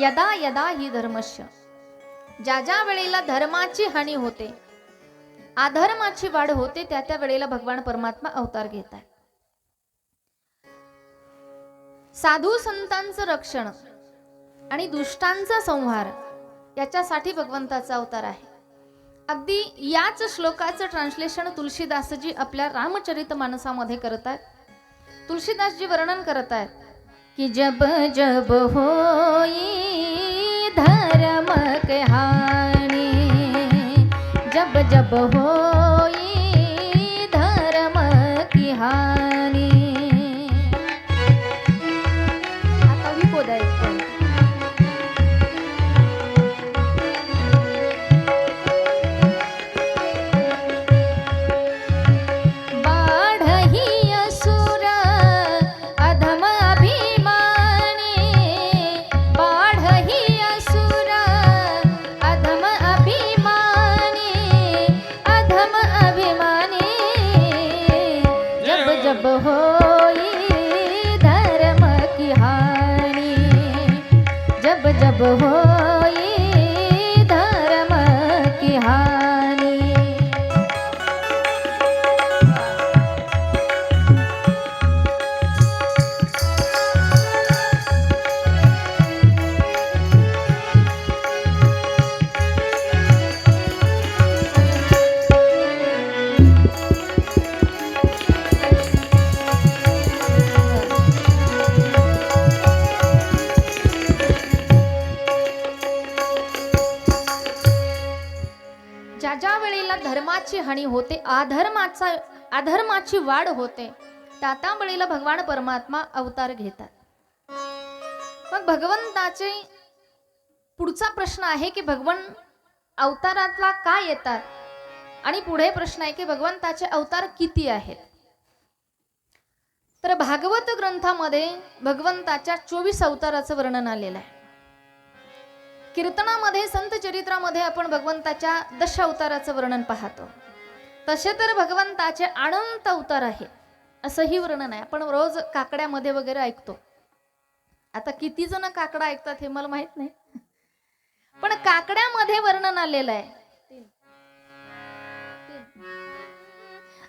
यदा यदा ही धर्मस्य. ज्या ज्या वेळेला धर्माची हानी होते अधर्माची वाढ होते त्या त्या वेळेला भगवान परमात्मा अवतार घेत आहे साधू संतांचं रक्षण आणि दुष्टांचा संहार याच्यासाठी भगवंताचा अवतार आहे. अगदी याच श्लोकाचं ट्रान्सलेशन तुलसीदासजी आपल्या रामचरित मानसामध्ये आहेत तुलसीदासजी वर्णन करत आहेत की जब जब होई धर्म कहानी हानि। जब जब होई धर्म की हानि। जब होते अधर्माचा अधर्माची वाढ होते. तातांबळीला भगवान परमात्मा अवतार घेतात. मग भगवंताचे पुढचा प्रश्न आहे की भगवान अवतारातला का येतात? आणि पुढे प्रश्न आहे की भगवंताचे अवतार किती आहेत? तर भागवत ग्रंथामध्ये भगवंताच्या चोवीस अवताराचं वर्णन आलेलं आहे. कीर्तनामध्ये संत चरित्रामध्ये आपण भगवंताच्या दश अवताराचं वर्णन पाहतो. तसे तर भगवंताचे अनंत अवतार आहे असंही वर्णन आहे. आपण रोज काकड्यामध्ये वगैरे ऐकतो. आता किती जण काकडा ऐकतात हे मला माहीत नाही. पण काकड्यामध्ये वर्णन आलेलं आहे.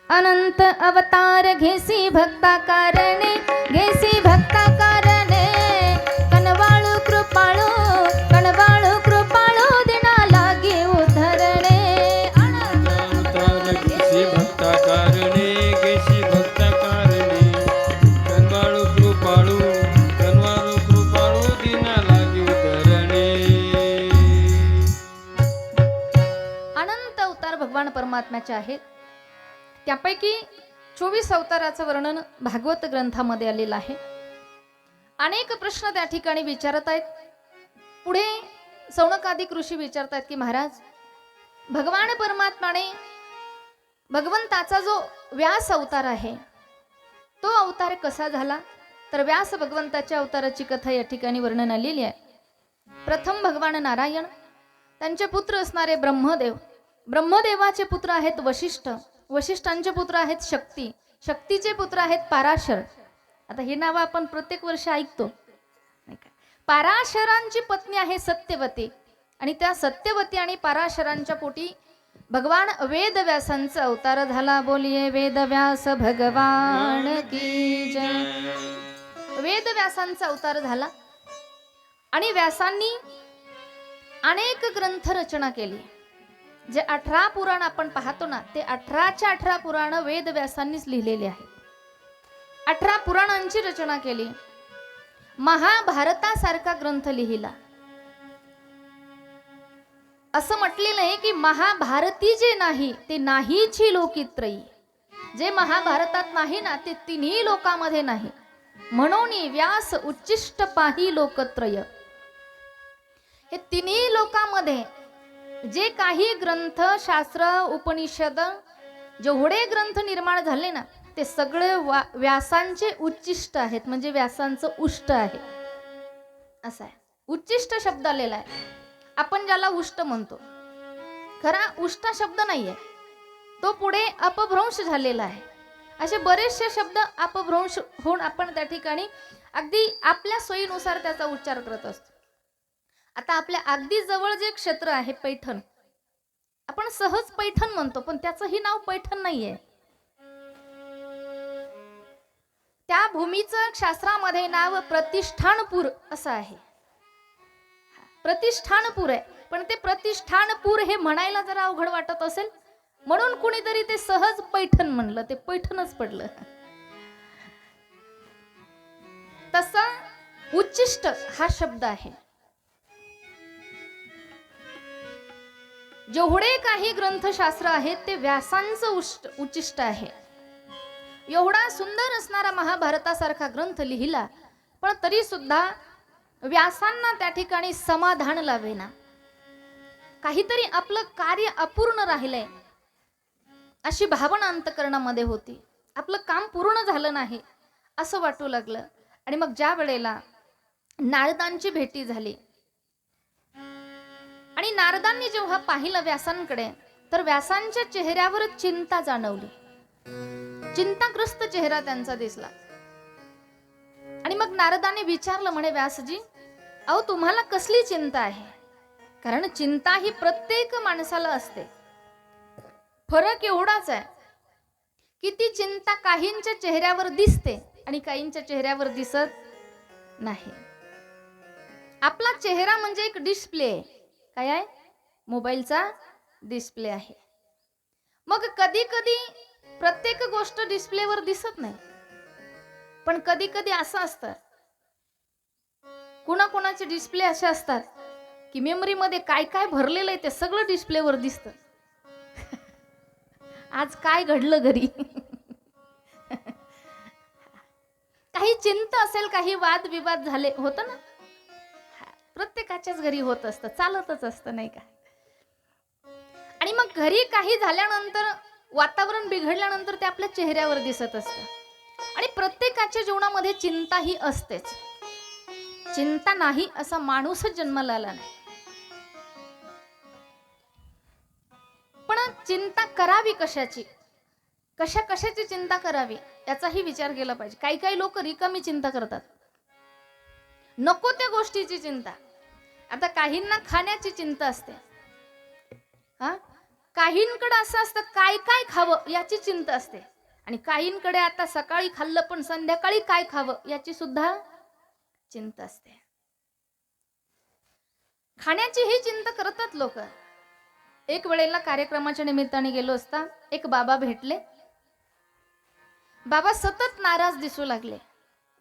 अनंत अवतार घेसी भक्ता कारणे घेसी भक्ता वर्णनाच्या आहेत. त्यापैकी चोवीस अवताराचं वर्णन भागवत ग्रंथामध्ये आलेलं आहे. अनेक प्रश्न त्या ठिकाणी विचारत आहेत. पुढे सौनकाधिक ऋषी विचारत आहेत की महाराज भगवान परमात्माने भगवंताचा जो व्यास अवतार आहे तो अवतार कसा झाला? तर व्यास भगवंताच्या अवताराची कथा या ठिकाणी वर्णन आलेली आहे. प्रथम भगवान नारायण त्यांचे पुत्र असणारे ब्रह्मदेव ब्रह्मदेवाचे पुत्र आहेत वशिष्ठ. वशिष्ठांचे पुत्र आहेत शक्ती. शक्तीचे पुत्र आहेत पाराशर. आता हे नावं आपण प्रत्येक वर्ष ऐकतो. नाही पाराशरांची पत्नी आहे सत्यवती. आणि त्या सत्यवती आणि पाराशरांच्या पोटी भगवान वेदव्यासांचा अवतार झाला. बोलिये वेदव्यास भगवान की जय. वेदव्यासांचा अवतार झाला. आणि व्यासांनी अनेक ग्रंथ रचना केली. जे अठरा पुराण आपण पाहतो ना ते अठराच्या अठरा पुराण वेदव्यासांनीच लिहिलेले आहे अठरा पुराणांची रचना केली. महाभारतासारखा ग्रंथ लिहिला. असं म्हटलेलं आहे की महाभारती जे नाही ते नाहीची लोकित्रयी. जे महाभारतात नाही ना ते तिन्ही लोकामध्ये नाही. म्हणून व्यास उच्चिष्ट पाही लोकत्रय. हे तिन्ही लोकांमध्ये जे काही ग्रंथ शास्त्र उपनिषद जेवढे ग्रंथ निर्माण झाले ना ते सगळे वा व्यासांचे उच्चिष्ट आहेत. म्हणजे व्यासांचं उष्ट आहे. असं आहे. उच्चिष्ट शब्द आलेला आहे. आपण ज्याला उष्ट म्हणतो. खरा उष्ट शब्द नाही आहे तो पुढे अपभ्रंश झालेला आहे. असे बरेचसे शब्द अपभ्रंश होऊन आपण त्या ठिकाणी अगदी आपल्या सोयीनुसार त्याचा उच्चार करत असतो. आता आपल्या अगदी जवळ जे क्षेत्र आहे पैठण आपण सहज पैठण म्हणतो पण त्याचंही नाव पैठण नाहीये. त्या भूमीचं शास्त्रामध्ये नाव प्रतिष्ठानपूर असं आहे. प्रतिष्ठानपूर आहे पण ते प्रतिष्ठानपूर हे म्हणायला जरा अवघड वाटत असेल. म्हणून कुणीतरी ते सहज पैठण म्हणलं ते पैठणच पडलं. तसा उच्चिष्ट हा शब्द आहे. जेवढे काही ग्रंथशास्त्र आहेत ते व्यासांचं उष्ट उच्चिष्ट आहे. एवढा सुंदर असणारा महाभारतासारखा ग्रंथ लिहिला पण तरी सुद्धा व्यासांना त्या ठिकाणी समाधान लावेना. काहीतरी आपलं कार्य अपूर्ण राहिलंय अशी भावना अंतकरणामध्ये होती. आपलं काम पूर्ण झालं नाही असं वाटू लागलं. आणि मग ज्या वेळेला नारदांची भेटी झाली आणि नारदांनी जेव्हा पाहिलं व्यासांकडे तर व्यासांच्या चेहऱ्यावर चिंता जाणवली. चिंताग्रस्त चेहरा त्यांचा दिसला. आणि मग नारदाने विचारलं म्हणे व्यासजी अहो तुम्हाला कसली चिंता आहे? कारण चिंता ही प्रत्येक माणसाला असते. फरक एवढाच आहे की ती चिंता काहींच्या चेहऱ्यावर दिसते आणि काहींच्या चेहऱ्यावर दिसत नाही. आपला चेहरा म्हणजे एक डिस्प्ले. आहे काय आहे? मोबाईलचा डिस्प्ले आहे. मग कधी कधी प्रत्येक गोष्ट डिस्प्लेवर दिसत नाही. पण कधी कधी असं असतं. कुणाकुणाचे डिस्प्ले असे असतात की मेमरीमध्ये काय काय भरलेलं आहे ते सगळं डिस्प्लेवर दिसतं. आज काय घडलं घरी? काही चिंता असेल काही वादविवाद झाले होतं ना? प्रत्येकाच्याच घरी होत असतं चालतच असतं नाही का? आणि मग घरी काही झाल्यानंतर वातावरण बिघडल्यानंतर ते आपल्या चेहऱ्यावर दिसत असतं. आणि प्रत्येकाच्या जीवनामध्ये चिंता ही असतेच. चिंता नाही असा माणूसच जन्माला आला नाही. पण चिंता करावी कशाची? कशा कशाची चिंता करावी? याचाही विचार केला पाहिजे. काही काही लोक रिकामी चिंता करतात. नको त्या गोष्टीची चिंता. आता काहींना खाण्याची चिंता असते. हा? काहींकडे असं असतं काय काय खावं याची चिंता असते. आणि काहींकडे आता सकाळी खाल्लं पण संध्याकाळी काय खावं याची सुद्धा चिंता असते. खाण्याची ही चिंता करतात लोक. एक वेळेला कार्यक्रमाच्या निमित्ताने गेलो असता एक बाबा भेटले. बाबा सतत नाराज दिसू लागले.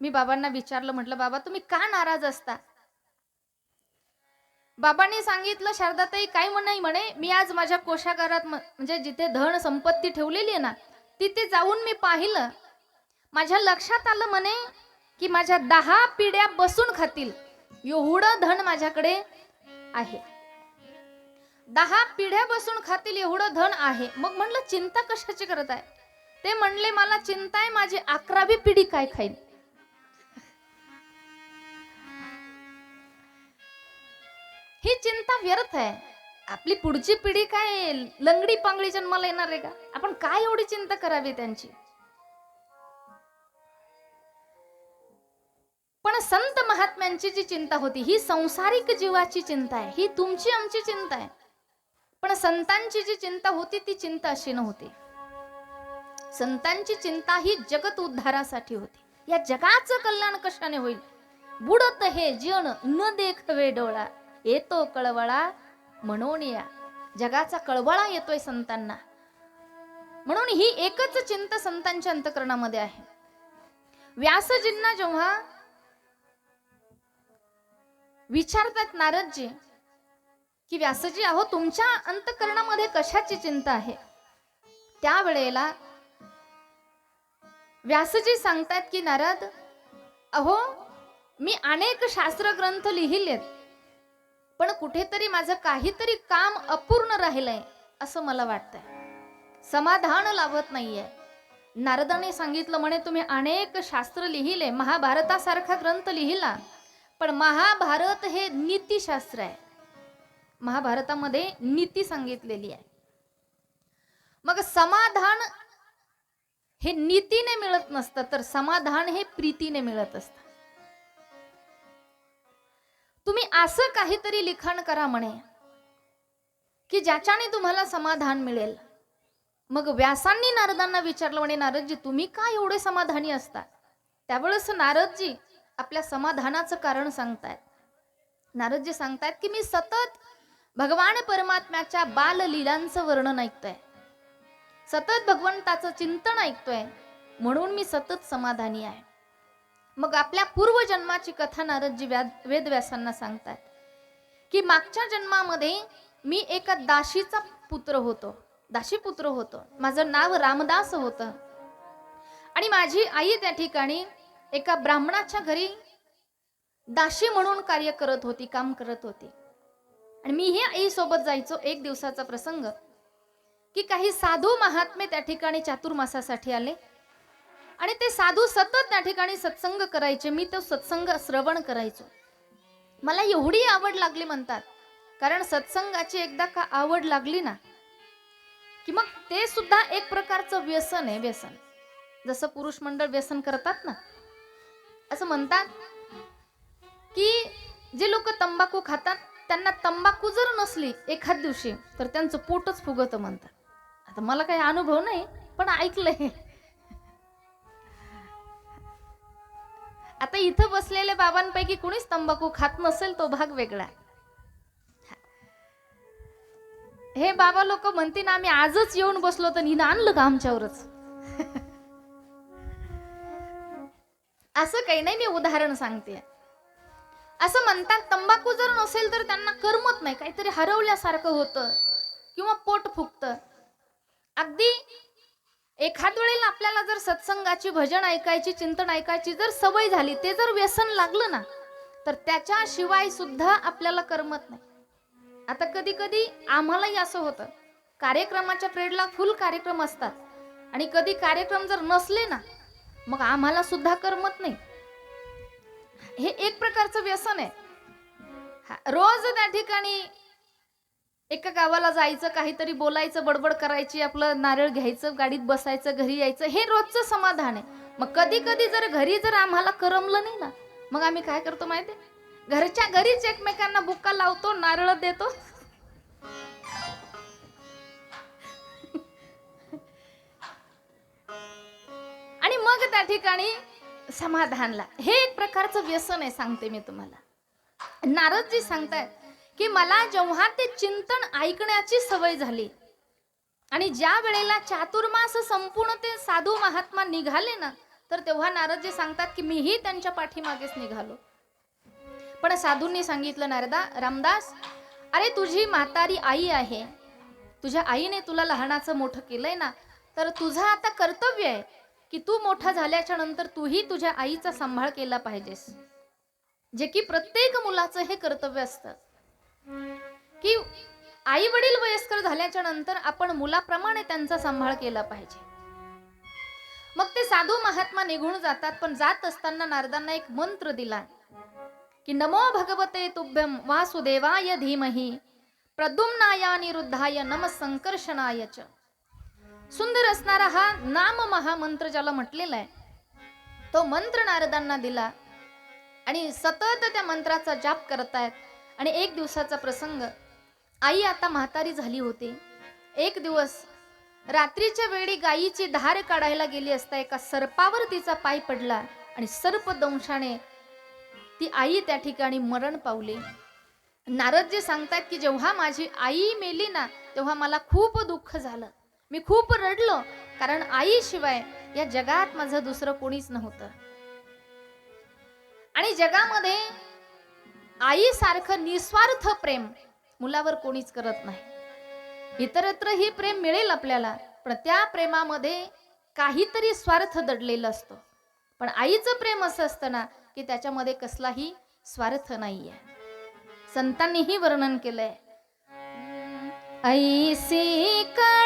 मी बाबांना विचारलं म्हटलं बाबा तुम्ही का नाराज असता? बाबांनी सांगितलं शारदाताई काय म्हणाई म्हणे मी आज माझ्या कोशागारात म- म्हणजे जिथे धन संपत्ती ठेवलेली आहे ना तिथे जाऊन मी पाहिलं. माझ्या लक्षात आलं म्हणे की माझ्या दहा पिढ्या बसून खातील. एवढं धन माझ्याकडे आहे. दहा पिढ्या बसून खातील एवढं धन आहे. मग म्हणलं चिंता कशाची करत आहे ते म्हणले मला चिंता आहे माझी अकरावी पिढी काय खाईल ही चिंता व्यर्थ आहे. आपली पुढची पिढी काय लंगडी पांगडी जन्माला येणार आहे का? आपण काय एवढी चिंता करावी त्यांची? पण संत महात्म्यांची जी चिंता होती ही संसारिक जीवाची चिंता आहे. ही तुमची आमची चिंता आहे. पण संतांची जी चिंता होती ती चिंता अशी नव्हती. संतांची चिंता ही जगत उद्धारासाठी होती. या जगाचं कल्याण कशाने होईल? बुडत हे जीवन न देखवे डोळा. येतो कळवळा म्हणून या. जगाचा कळवळा येतोय संतांना. म्हणून ही एकच चिंत संतांच्या अंतकरणामध्ये आहे. व्यासजींना जेव्हा विचारतात नारदजी की व्यासजी अहो तुमच्या अंतकरणामध्ये कशाची चिंता आहे? त्यावेळेला व्यासजी सांगतात की नारद अहो मी अनेक शास्त्र ग्रंथ लिहिलेत. पण कुठेतरी माझं काहीतरी काम अपूर्ण राहिलंय असं मला वाटतंय. समाधान लाभत नाहीये. नारदाने सांगितलं म्हणे तुम्ही अनेक शास्त्र लिहिले महाभारतासारखा ग्रंथ लिहिला पण महाभारत हे नीतिशास्त्र आहे. महाभारतामध्ये नीती सांगितलेली आहे. मग समाधान हे नीतीने मिळत नसतं तर समाधान हे प्रीतीने मिळत असतं. असं काहीतरी लिखाण करा म्हणे की ज्याच्याने तुम्हाला समाधान मिळेल. मग व्यासांनी नारदांना विचारलं म्हणे नारदजी तुम्ही का एवढे समाधानी असता? त्यावेळेस नारदजी आपल्या समाधानाचं कारण सांगतायत. नारदजी सांगतायत की मी सतत भगवान परमात्म्याच्या बाललीलांचं वर्णन ऐकतोय. सतत भगवंताचं चिंतन ऐकतोय. म्हणून मी सतत समाधानी आहे. मग आपल्या पूर्वजन्माची कथा नारदजी व्याद वेदव्यासांना सांगतात की मागच्या जन्मामध्ये मी एका दाशीचा पुत्र होतो दाशी पुत्र होतो. माझं नाव रामदास होतं. आणि माझी आई त्या ठिकाणी एका ब्राह्मणाच्या घरी दाशी म्हणून कार्य करत होती काम करत होती. आणि मीही आईसोबत जायचो एक दिवसाचा प्रसंग की काही साधू महात्मे त्या ठिकाणी चातुर्मासासाठी आले. आणि ते साधू सतत त्या ठिकाणी सत्संग करायचे. मी तो सत्संग श्रवण करायचो. मला एवढी आवड लागली म्हणतात. कारण सत्संगाची एकदा का आवड लागली ना की मग ते सुद्धा एक प्रकारचं व्यसन आहे व्यसन. जसं पुरुष मंडळ व्यसन करतात ना असं म्हणतात की जे लोक तंबाखू खातात त्यांना तंबाखू जर नसली एखाद दिवशी तर त्यांचं पोटच फुगतं म्हणतात. आता मला काही अनुभव नाही पण ऐकलंय. आता इथं बसलेल्या बाबांपैकी कुणीच तंबाखू खात नसेल तो भाग वेगळा. हे बाबा लोक म्हणतील आम्ही आजच येऊन बसलो तर हिनं आणलं का आमच्यावरच? असं काही नाही मी उदाहरण सांगते. असं म्हणतात तंबाखू जर नसेल तर त्यांना करमत नाही. काहीतरी हरवल्यासारखं होतं किंवा पोट फुगतं. अगदी एखाद वेळेला आपल्याला जर सत्संगाची भजन ऐकायची चिंतन ऐकायची जर सवय झाली ते जर व्यसन लागलं ना तर त्याच्याशिवाय सुद्धा आपल्याला करमत नाही. आता कधी कधी आम्हालाही असं होतं. कार्यक्रमाच्या फ्रेडला फुल कार्यक्रम असतात. आणि कधी कार्यक्रम जर नसले ना मग आम्हाला सुद्धा करमत नाही. हे एक प्रकारचं व्यसन आहे. हा, रोज त्या ठिकाणी एका गावाला जायचं काहीतरी बोलायचं बडबड करायची आपलं नारळ घ्यायचं गाडीत बसायचं घरी यायचं हे रोजचं समाधान आहे. मग कधी कधी जर घरी जर आम्हाला करमलं नाही ना मग आम्ही काय करतो माहिती घरच्या घरीच एकमेकांना बुक्का लावतो नारळ देतो. आणि मग त्या ठिकाणी समाधानला. हे एक प्रकारचं व्यसन आहे सांगते मी तुम्हाला. नारदजी सांगतायत की मला जेव्हा ते चिंतन ऐकण्याची सवय झाली. आणि ज्या वेळेला चातुर्मास संपूर्ण ते साधू महात्मा निघाले ना तर तेव्हा नारदजी सांगतात की मीही त्यांच्या पाठीमागेच निघालो. पण साधूंनी सांगितलं नारदा रामदास अरे तुझी म्हातारी आई आहे. तुझ्या आईने तुला लहानाचं मोठं केलंय ना तर तुझं आता कर्तव्य आहे की तू मोठा झाल्याच्यानंतर तूही तुझ्या आईचा सांभाळ केला पाहिजेस. जे की प्रत्येक मुलाचं हे कर्तव्य असतं. की आई वडील वयस्कर झाल्याच्यानंतर आपण मुलाप्रमाणे त्यांचा सांभाळ केला पाहिजे. मग ते साधू महात्मा निघून जातात पण जात असताना नारदांना एक मंत्र दिला. की नमो भगवते तुभ्यम वासुदेवाय धीमही प्रद्युम्नाय निरुद्धाय नम संकर्षणाय च. सुंदर असणारा हा नाम महामंत्र ज्याला म्हटलेला आहे तो मंत्र नारदांना दिला. आणि सतत त्या मंत्राचा जाप करतायत. आणि एक दिवसाचा प्रसंग. आई आता म्हातारी झाली होती. एक दिवस रात्रीच्या वेळी गायीची धार काढायला गेली असता एका सर्पावर तिचा पाय पडला आणि सर्प दंशाने ती आई त्या ठिकाणी मरण पावली. नारदजी सांगतात की जेव्हा माझी आई मेली ना तेव्हा मला खूप दुःख झालं. मी खूप रडलो कारण आईशिवाय या जगात माझं दुसरं कोणीच नव्हतं. आणि जगामध्ये आईसारखं निस्वार्थ प्रेम मुलावर कोणीच करत नाही. इतरत्र ही प्रेम मिळेल आपल्याला पण त्या प्रेमामध्ये काहीतरी स्वार्थ दडलेला असतो. पण आईचं प्रेम असं असतं ना की त्याच्यामध्ये कसलाही स्वार्थ नाहीये. संतांनीही वर्णन केलंय. ऐसी का